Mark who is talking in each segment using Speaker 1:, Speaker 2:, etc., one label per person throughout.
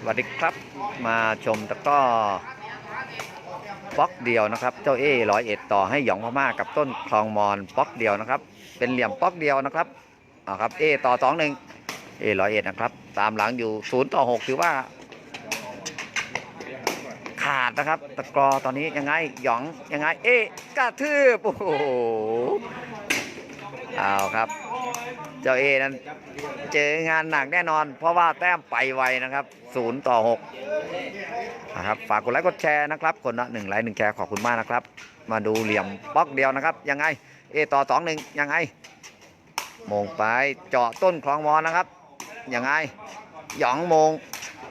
Speaker 1: สวัสดีครับมาชมตะก้อบล็อกเดียวนะครับ เจ้าเอร้อยเอ็ดต่อให้หยองพม่ากับต้นคลองมอนบล็อกเดียวนะครับ เป็นเหลี่ยมบล็อกเดียวนะครับเอาครับเอต่อสองหนึ่งเอร้อยเอ็ดนะครับ ตามหลังอยู่ศูนย์ต่อหกถือว่า ขาดนะครับ ตะกรอตอนนี้ยังไงหยองยังไง เอกระทืบโอ้โหเอาครับ เจ้าเอนั้นเจองานหนักแน่นอน เพราะว่าแต้มไปไวนะครับศูนย์ต่อหกนะครับฝากกดไลค์กดแชร์นะครับ คนละหนึ่งไลค์หนึ่งแชร์ขอบคุณมากนะครับ มาดูเหลี่ยมบล็อกเดียวนะครับ ยังไงเอต่อสองหนึ่งยังไงมงไปเจาะต้นคลองมอนนะครับ ยังไงหยองมง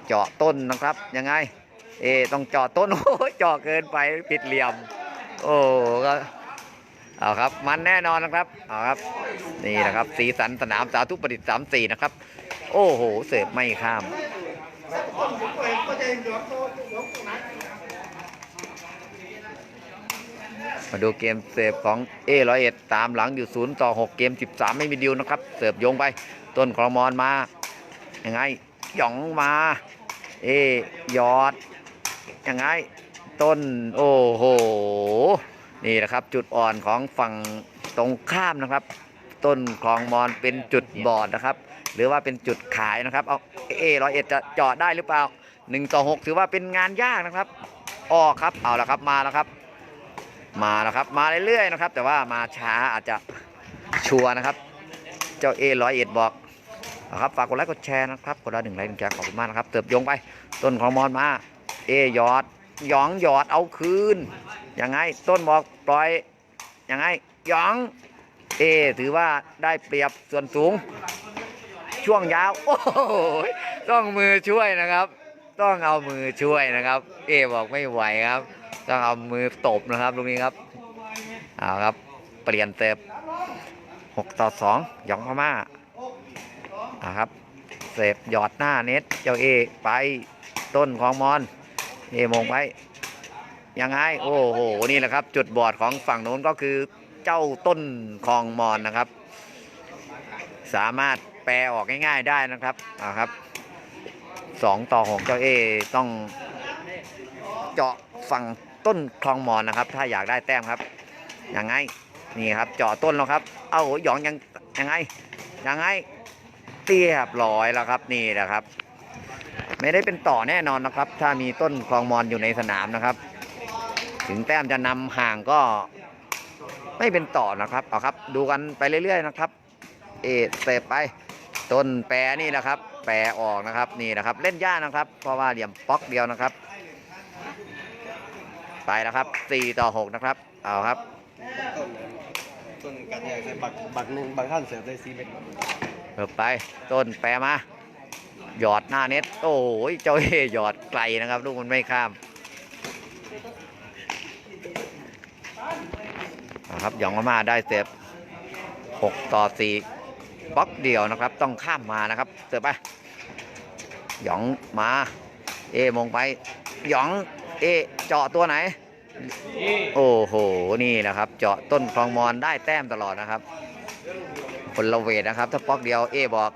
Speaker 1: เจาะต้นนะครับ ยังไง เอต้องเจาะต้นโอ้เจาะเกินไปผิดเหลี่ยม โอ้ก็ เอาครับ มันแน่นอนนะครับเอาครับ นี่นะครับ สีสันสนามสาธุประดิษฐ์สามสี่นะครับ โอ้โห เสิร์ฟไม่ข้ามมาดูเกมเสิร์ฟของเอร้อยเอ็ดตามหลังอยู่ศูนย์ต่อหกเกม13ไม่มีดิวนะครับ เสิร์ฟโยงไปต้นคลองมอนมายังไงหยองมา เอยอดยังไง ต้น โอ้โห นี่นะครับจุดอ่อนของฝั่งตรงข้ามนะครับ ต้นคลองมอนเป็นจุดบอดนะครับ หรือว่าเป็นจุดขายนะครับเอาเอร้อยเอ็ดจะเจาะได้หรือเปล่า1ต่อ6ถือว่าเป็นงานยากนะครับออกครับเอาละครับมาแล้วครับ มาแล้วครับมาเรื่อยๆนะครับ แต่ว่ามาช้าอาจจะชัวนะครับ เจ้าเอร้อยเอ็ดบอกเอาครับฝากกดไลค์กดแชร์นะครับกดละหนึ่งไลค์หนึ่งแชร์ขอบคุณมากนะครับเติบยงไปต้นของมอนมาเอยอด หยองหยอดเอาคืนยังไง ต้นบอกปล่อยยังไงหยอง เอ ถือว่าได้เปรียบส่วนสูง ช่วงยาว โอ้โหต้องมือช่วยนะครับ ต้องเอามือช่วยนะครับ เอบอกไม่ไหวครับ ต้องเอามือตบนะครับตรงนี้ครับเอาครับ เปลี่ยนเติบ6ต่อ2หยองพม่าเอาครับเสพหยอดหน้าเน็ตเจ้าเอไปต้นของมอน เอมงไปยังไง โอ้โห นี่แหละครับ จุดบอดของฝั่งโน้นก็คือเจ้าต้นคลองมอนนะครับ สามารถแปลออกง่ายๆได้นะครับอ่าครับสองต่อหกเจ้าเอต้องเจาะฝั่งต้นคลองมอนนะครับ ถ้าอยากได้แต้มครับยังไงนี่ครับเจาะต้นแล้วครับ เอ้าหยองยังยังไงยังไงเรียบร้อยแล้วครับนี่แหละครับ ไม่ได้เป็นต่อแน่นอนนะครับ ถ้ามีต้นคลองมอนอยู่ในสนามนะครับ ถึงแต้มจะนำห่างก็ไม่เป็นต่อนะครับเอาครับ ดูกันไปเรื่อยๆนะครับ เอเสพไป ต้นแปรนี่นะครับ แปรออกนะครับนี่นะครับ เล่นยากนะครับ เพราะว่าเหลี่ยมป๊อกเดียวนะครับ ไปแล้วครับ4ต่อ6นะครับเอาครับ
Speaker 2: ต้นต้นกัดใหญ่ใส่บักบักหนึ่งบางท่านเสิร์ฟได้ซีเม็ด
Speaker 1: เปิดไปต้นแปรมา หยอดหน้าเน็ต โอ้ยเจ้าเอหยอดไกลนะครับ ลูกมันไม่ข้ามเอาครับหยองมามาได้เสร็จ6ต่อ4บล็อกเดียวนะครับ ต้องข้ามมานะครับเสิร์ฟไปหยองมา เอมงไปหยองเอเจาะตัวไหน โอ้โห นี่นะครับ เจาะต้นคลองมอนได้แต้มตลอดนะครับ คนละเวทนะครับ ถ้าป๊อกเดียวเอบอก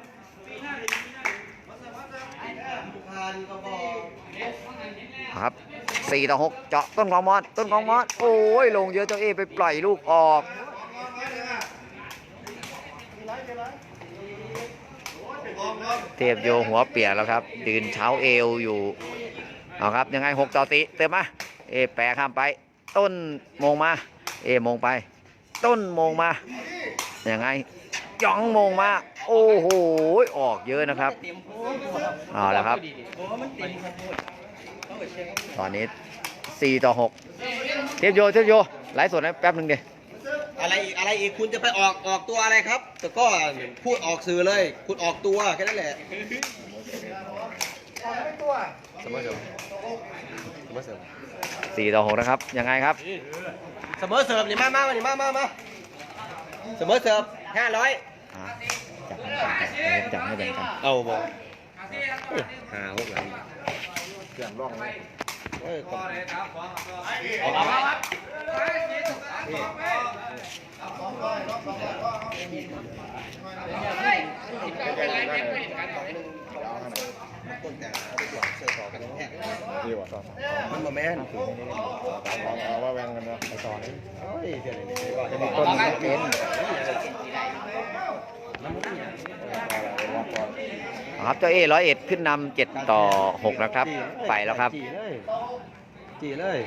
Speaker 1: ครับสี่ต่อหกเจาะต้นของมอนต้นของมอนโอ้ยลงเยอะเจ้าเอไปปล่อยลูกออกเทพโยหัวเปียกแล้วครับยืนเท้าเอวอยู่เอาครับยังไงหกต่อตีเติมมาเอแปรข้ามไป ต้นมงมา เอมงไป ต้นมงมายังไงหยองมงมา โอ้โหออกเยอะนะครับเอาละครับ ตอนนี้4ต่อ6เทพโยเทพโยไลฟ์สดนะแป๊บหนึ่งเดีย
Speaker 2: อะไรอีกอะไรอีกคุณจะไปออกออกตัวอะไรครับ แต่ก็พูดออกสื่อเลย คุณออกตัวแค่นั้นแหละเสมอเสมอเสมอเสมอ
Speaker 1: 4ต่อ6นะครับ ยังไงครับ
Speaker 2: เสมอเสิร์ฟนี่มามามานี่มามามาเสมอเสิร์ฟห้าร้อย
Speaker 1: อ่าจับให้แบ่งกัน
Speaker 2: เอาบอกห้าหกหลัง เกือบร่องเลยเออขอบคุณต้นแต่วะมันมาแม่นตามของเอาว่าแวงกันนะไปต่อนี่เฮ้ยเดี๋ยวนี้จะมีต้นมันเป็น
Speaker 1: ครับเจ้าเอร้อยเอ็ดขึ้นนำเจ็ดต่อหกนะครับ ไปแล้วครับ
Speaker 2: จีเลยจีเลย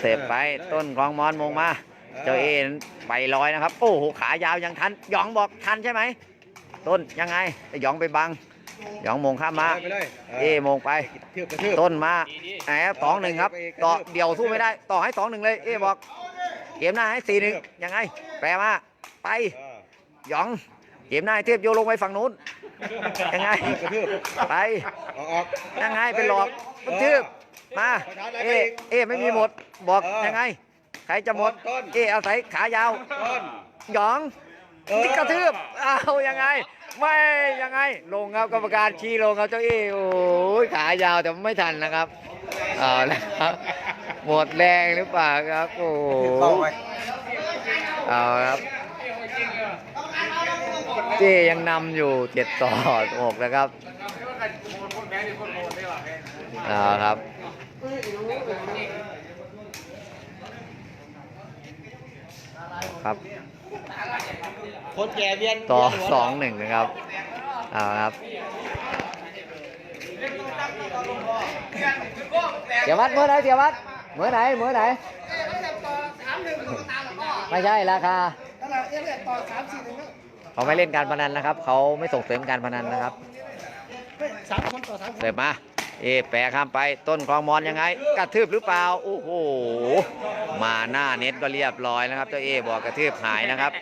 Speaker 1: เสิร์ฟไปต้นคลองมอนมงมา เจ้าเอไปลอยนะครับ โอ้โหขายาวยังทันหยองบอกทันใช่ไหม ต้นยังไงไอ้หยองไปบังหยองมงข้ามมา
Speaker 2: ไปเลย
Speaker 1: เอมงไป
Speaker 2: เทือบกระทืบ
Speaker 1: ต้นมาแหมสองหนึ่งครับ ต่อเดี่ยวสู้ไม่ได้ ต่อให้สองหนึ่งเลย เอบอก เกมหน้าให้สี่หนึ่งยังไง แปลมาไป
Speaker 2: เออ
Speaker 1: หยอง เกมหน้าให้เทียบโยนลงไปฝั่งนู้นยังไง
Speaker 2: กระทืบ
Speaker 1: ไป
Speaker 2: ออกออก
Speaker 1: ยังไงเป็นหลอกมันทืบมาเอเอไม่มีหมดบอกยังไงใครจะหมดเอเอาใส่ขายาว
Speaker 2: ต้น
Speaker 1: หยอง
Speaker 2: เออ
Speaker 1: นี่กระทืบเอายังไง ไม่ยังไง ลงครับกรรมการชี้ลงครับเจ้าเอโอ้ยขายาวแต่ไม่ทันนะครับเอาแล้วครับหมดแรงหรือเปล่าครับโอ้โห
Speaker 2: เข้าไป
Speaker 1: เอาครับ เจยังนำอยู่เจ็ดต่อหกนะครับเอาครับครับ
Speaker 2: คนแก่เวียน
Speaker 1: ต่อ
Speaker 2: เวียนหัว
Speaker 1: สองหนึ่งนะครับเอาครับเสียวัดเมื่อไหนเสียวัดเมื่อไหนเมื่อไหนไม่ใช่ราคา เขาไม่เล่นการพนันนะครับ เขาไม่ส่งเสริมการพนันนะครับ
Speaker 2: สามคนต่อสามคน
Speaker 1: เสิร์ฟมา เอแปรข้ามไปต้นคลองมอนยังไง กระทืบหรือเปล่าโอ้โหมาหน้าเน็ตก็เรียบร้อยนะครับ เจ้าเอบอกกระทืบหายนะครับ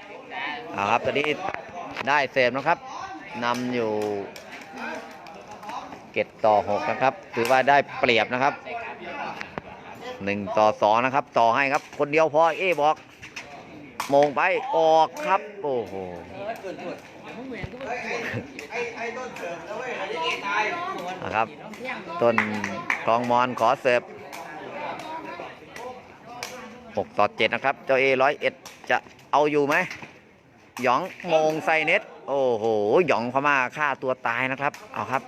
Speaker 1: เอาครับตอนนี้ได้เสิร์ฟนะครับนำอยู่เกตต่อหกนะครับ ถือว่าได้เปรียบนะครับหนึ่งต่อสองนะครับ ต่อให้ครับ คนเดียวพอ เอบอก โมงไปออกครับ โอ้โหนะครับต้นคลองมอนขอเสิร์ฟ6ต่อ7นะครับ เจ้าเอร้อยเอ็ดจะเอาอยู่ไหมหยองมงใส่เน็ต โอ้โหหยองพม่าฆ่าตัวตายนะครับ เอาครับ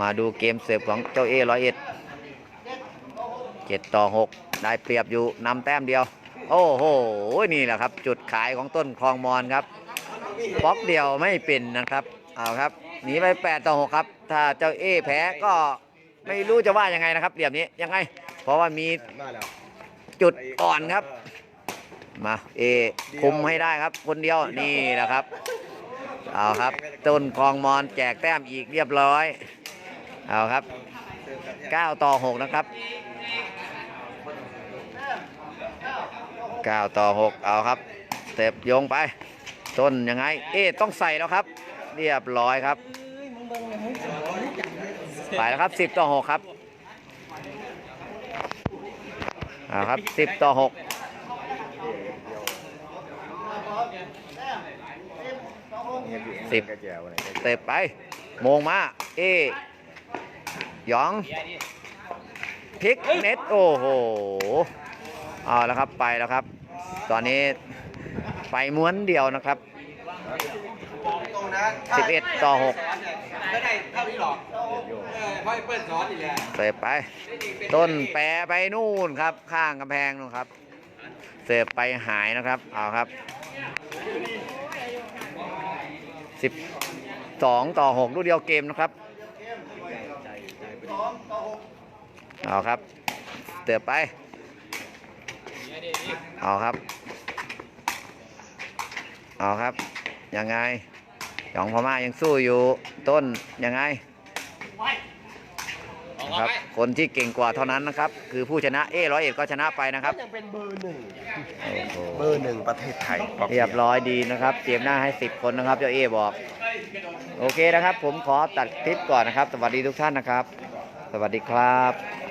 Speaker 1: มาดูเกมเสิร์ฟของเจ้าเอร้อยเอ็ด7ต่อ6ได้เปรียบอยู่นำแต้มเดียว โอ้โห นี่แหละครับ จุดขายของต้นคลองมอนครับบล็อกเดียวไม่เป็นนะครับเอาครับหนีไป8ต่อ6ครับ ถ้าเจ้าเอแพ้ก็ไม่รู้จะว่ายังไงนะครับเหลี่ยมนี้ยังไง เพราะว่ามี
Speaker 2: มาแล้ว
Speaker 1: จุดอ่อนครับ มาเอคุมให้ได้ครับ คนเดียวนี่แหละครับเอาครับ ต้นคลองมอนแจกแต้มอีกเรียบร้อยเอาครับ 9 ต่อ 6 นะครับ 9 ต่อ 6 เอาครับเสพโยงไป ต้นยังไง เอ๊ะต้องใส่แล้วครับ เรียบร้อยครับ ไปแล้วครับ 10 ต่อ 6 ครับเอาครับ 10 ต่อ 6สิบเตะไปโมงมาเอหยองพลิกเน็ต โอ้โห เอาแล้วครับไปแล้วครับ ตอนนี้ไปม้วนเดียวนะครับ 11 ต่อ6
Speaker 2: ไม่ได้เท่านี้หรอกเพราะเปิ้ลสอนอีกแล้ว
Speaker 1: เสิร์ฟไป ต้นแปรไปนู่นครับ ข้างกำแพงนู่นครับ เสิร์ฟไปหายนะครับ เอาครับ 12 ต่อ6ลูกเดียวเกมนะครับเอาครับเสิร์ฟไป เอาครับ เอาครับ ยังไงหยองพม่ายังสู้อยู่ ต้นยังไงนะครับ คนที่เก่งกว่าเท่านั้นนะครับ คือผู้ชนะ เอร้อยเอ็ดก็ชนะไปนะครับ
Speaker 2: ยังเป็นเบอร์หนึ่ง
Speaker 1: โอ้โห
Speaker 2: เบอร์หนึ่งประเทศไทย
Speaker 1: เรียบร้อยดีนะครับเกมหน้าให้10คนนะครับเจ้าเอบอก โอเคนะครับ ผมขอตัดคลิปก่อนนะครับ สวัสดีทุกท่านนะครับ สวัสดีครับ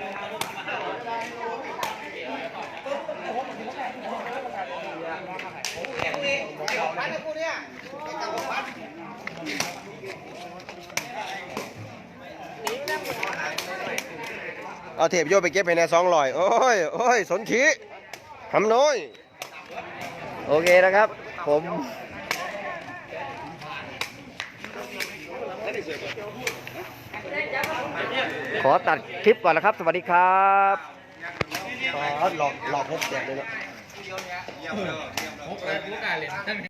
Speaker 2: เอาเทปโยไปเก็บไปในสองลอยโอ้ยโอ้ยสนขีทำน้อย
Speaker 1: โอเคนะครับ ผมขอตัดคลิปก่อนนะครับ สวัสดีครับ
Speaker 2: หลอกหลอกหกแจกเลยเนาะ